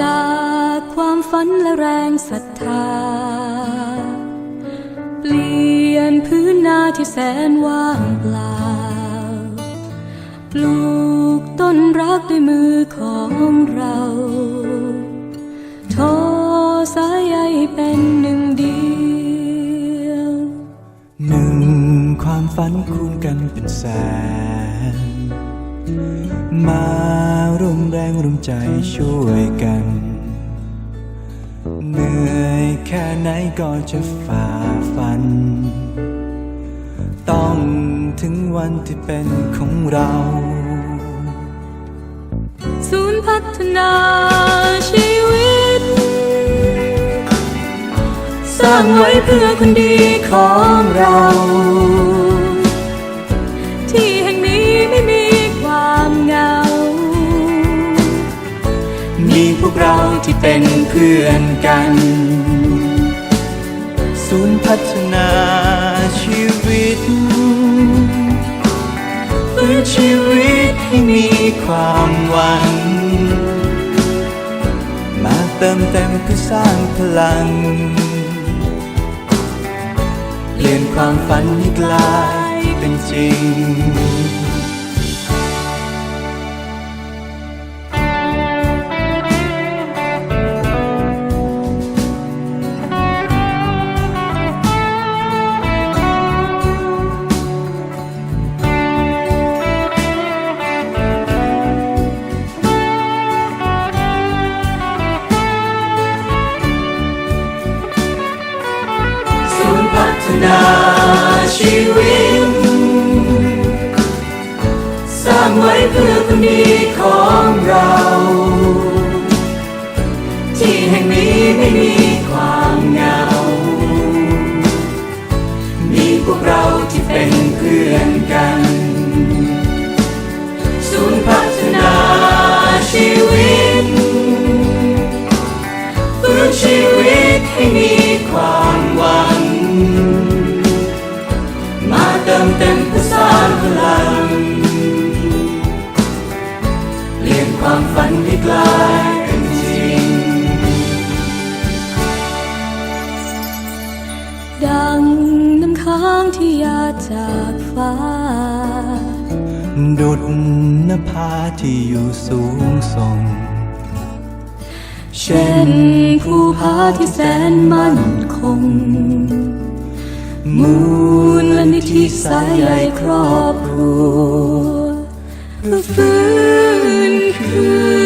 จากความฝันและแรัทธา เปลี่ยนพื้นนาที่แสนว่างเปล่า ปลูกต้นรักด้วยมือของเราทอสายใยเป็นหนึ่งเดียว หนึ่งความฝันคูณกันเป็นแสน มาร่วมแรงร่วมใจช่วยกัน เหนื่อยแค่ไหนก็จะฝ่าฟัน ต้องถึงวันที่เป็นของเรา ศูนย์พัฒนาชีวิต สร้างไว้เพื่อคนดีของเรา เราที่เป็นเพื่อนกัน ศูนย์พัฒนาชีวิตฟื้นชีวิตให้มีความหวัง มาเติมเต็มเพื่อสร้างพลัง เปลี่ยนความฝันให้กลายเป็นจริงางไว้เพื่อคนดีของเรา ที่แห่งนี้ไม่มีความเหงา มีพวกเราที่เป็นเพื่อนกัน ศูนย์พัฒนาชีวิต จากฟ้า ดุดนภาที่อยู่สูงส่ง เช่นภูผาที่แสนมั่นคง มูลนิธิสายใยครอบครัวเพื่อฟื้นคืน